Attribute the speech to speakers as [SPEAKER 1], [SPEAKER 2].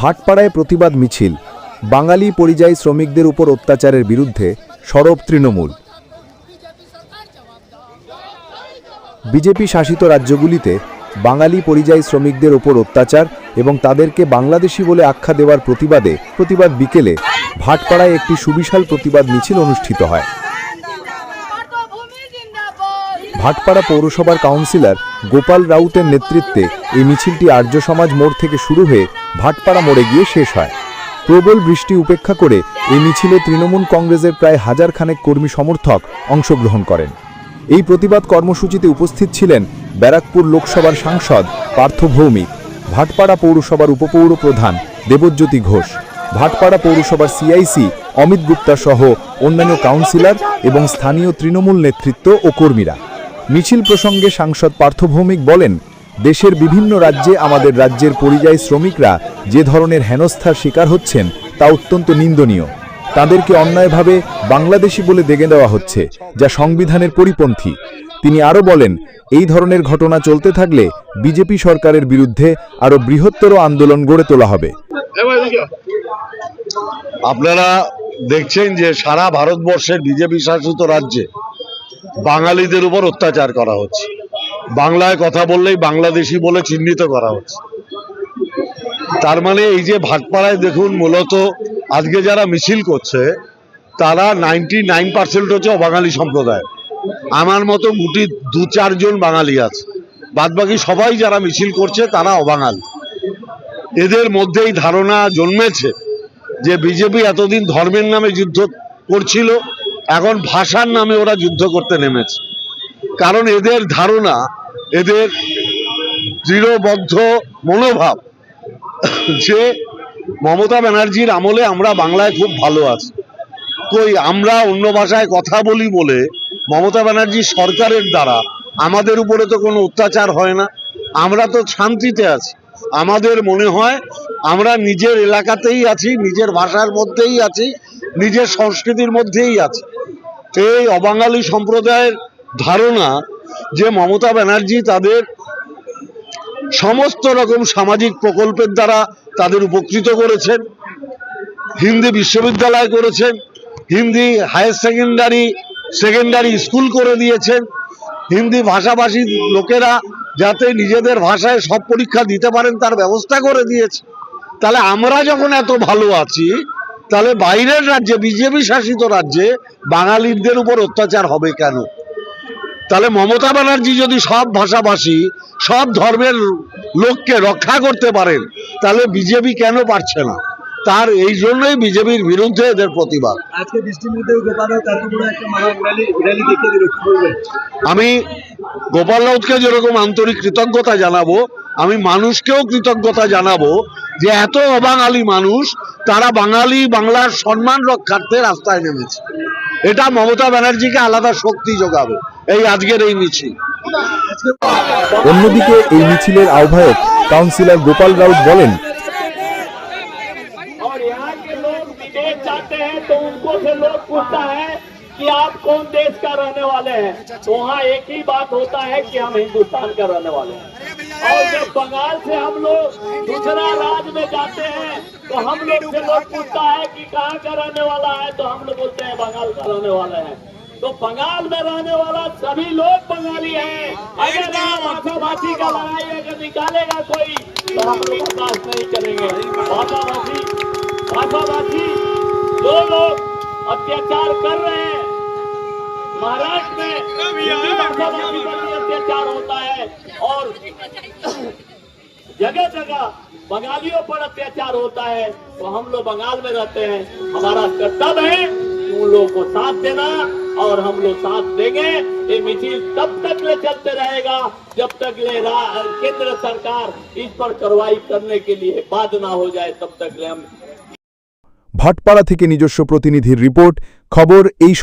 [SPEAKER 1] ভাটপাড়ায় প্রতিবাদ মিছিল। বাঙালি পরিযায়ী শ্রমিকদের উপর অত্যাচারের বিরুদ্ধে সরব তৃণমূল। বিজেপি শাসিত রাজ্যগুলিতে বাঙালি পরিযায়ী শ্রমিকদের ওপর অত্যাচার এবং তাদেরকে বাংলাদেশি বলে আখ্যা দেওয়ার প্রতিবাদে প্রতিবাদ বিকেলে ভাটপাড়ায় একটি সুবিশাল প্রতিবাদ মিছিল অনুষ্ঠিত হয়। ভাটপাড়া পৌরসভার কাউন্সিলর গোপাল রাউতের নেতৃত্বে এই মিছিলটি আর্য সমাজ মোড় থেকে শুরু হয়ে ভাটপাড়া মোড়ে গিয়ে শেষ হয়। প্রবল বৃষ্টি উপেক্ষা করে এই মিছিলে তৃণমূল কংগ্রেসের প্রায় হাজার খানেক কর্মী সমর্থক অংশগ্রহণ করেন। এই প্রতিবাদ কর্মসূচিতে উপস্থিত ছিলেন ব্যারাকপুর লোকসভার সাংসদ পার্থ ভৌমিক, ভাটপাড়া পৌরসভার উপপৌর প্রধান দেবজ্যোতি ঘোষ, ভাটপাড়া পৌরসভার সিআইসি অমিত গুপ্তা সহ অন্যান্য কাউন্সিলর এবং স্থানীয় তৃণমূল নেতৃত্ব ও কর্মীরা। মিছিল প্রসঙ্গে সাংসদ পার্থভৌমিক বলেন, দেশের বিভিন্ন রাজ্যে আমাদের রাজ্যের পরিযায়ী শ্রমিকরা যে ধরনের হেনস্থার শিকার হচ্ছেন তা অত্যন্ত নিন্দনীয়। তাদেরকে অন্যায়ভাবে বাংলাদেশি বলে দেগে দেওয়া হচ্ছে, যা সংবিধানের পরিপন্থী। তিনি আরও বলেন, এই ধরনের ঘটনা চলতে থাকলে বিজেপি সরকারের বিরুদ্ধে আরও বৃহত্তর আন্দোলন গড়ে তোলা হবে।
[SPEAKER 2] আপনারা দেখছেন যে সারা ভারতবর্ষের বিজেপি শাসিত রাজ্যে বাঙালিদের উপর অত্যাচার করা হচ্ছে। বাংলায় কথা বললেই বাংলাদেশি বলে চিহ্নিত করা হচ্ছে। তার মানে এই যে ভাটপাড়ায় দেখুন মূলত আজকে যারা মিছিল করছে, তারা নাইনটি নাইন পার্সেন্ট হচ্ছে অবাঙালি সম্প্রদায়। আমার মতো গুটি দু চারজন বাঙালি আছে। বাদবাকি সবাই যারা মিছিল করছে, তারা অবাঙালি। এদের মধ্যেই ধারণা জন্মেছে যে বিজেপি এতদিন ধর্মের নামে যুদ্ধ করছিল এখন ভাষার নামে ওরা যুদ্ধ করতে নেমেছে। কারণ এদের ধারণা, এদের দৃঢ়বদ্ধ মনোভাব যে মমতা ব্যানার্জির আমলে আমরা বাংলায় খুব ভালো আছি। কই, আমরা অন্য ভাষায় কথা বলি বলে মমতা ব্যানার্জি সরকারের দ্বারা আমাদের উপরে তো কোনো অত্যাচার হয় না। আমরা তো শান্তিতে আছি। আমাদের মনে হয় আমরা নিজের এলাকাতেই আছি, নিজের ভাষার মধ্যেই আছি, নিজের সংস্কৃতির মধ্যেই আছি। এই অবাঙালি সম্প্রদায়ের ধারণা যে মমতা ব্যানার্জি তাদের সমস্ত রকম সামাজিক প্রকল্পের দ্বারা তাদের উপকৃত করেছেন, হিন্দি বিশ্ববিদ্যালয় করেছেন, Hindi higher secondary secondary school করে দিয়েছেন, হিন্দি ভাষাভাষী লোকেরা যাতে নিজেদের ভাষায় সব পরীক্ষা দিতে পারেন তার ব্যবস্থা করে দিয়েছে। তাহলে আমরা যখন এত ভালো আছি তাহলে বাইরের রাজ্যে বিজেপি শাসিত রাজ্যে বাঙালিদের উপর অত্যাচার হবে কেন? তাহলে মমতা ব্যানার্জি যদি সব ভাষাভাষী সব ধর্মের লোককে রক্ষা করতে পারেন তাহলে বিজেপি কেন পারছে না? তার এই জন্যই বিজেপির বিরুদ্ধে এদের প্রতিবাদ। আমি গোপাল রাউতকে যেরকম আন্তরিক কৃতজ্ঞতা জানাব আমি মানুষকেও কৃতজ্ঞতা জানাবো যে এত অবাঙালি মানুষ তারা বাঙালি বাংলার সম্মান রক্ষার্থে রাস্তায় নেমেছে এটা মমতা ব্যানার্জিকে আলাদা শক্তি যোগাবে এই আজকের এই মিছিল
[SPEAKER 1] অন্যদিকে এই মিছিলের আহ্বায়ক কাউন্সিলর গোপাল রাউত বলেন
[SPEAKER 3] और यहाँ के लोग विदेश जाते हैं तो उनको से लोग पूछता है कि आप कौन देश का रहने वाले हैं तो वहाँ एक ही बात होता है कि हम हिंदुस्तान का रहने वाले हैं और जब बंगाल से हम लोग दूसरा राज्य में जाते हैं तो हम लोग से लोग पूछता है कि कहाँ का रहने वाला है तो हम लोग बोलते हैं बंगाल का रहने वाला है। तो बंगाल में रहने वाला सभी लोग बंगाली है। अगर आप भाषाभाषी का लड़ाई अगर निकालेगा कोई तो हम लोग बर्दाश्त नहीं करेंगे। भाषाभाषी भाषाभाषी जो लोग अत्याचार कर रहे हैं। महाराष्ट्र में अत्याचार होता है और जगह जगह बंगालियों पर अत्याचार होता है तो हम लोग बंगाल में रहते हैं। हमारा कर्तव्य है उन लोगों को साथ देना और हम लोग साथ देंगे। ये मिशिल तब तक ले चलते रहेगा जब तक ले केंद्र सरकार इस पर कार्रवाई करने के लिए बाध ना हो जाए तब तक ले हम
[SPEAKER 1] भाटपाड़ा থেকে নিজস্ব প্রতিনিধির রিপোর্ট খবর এই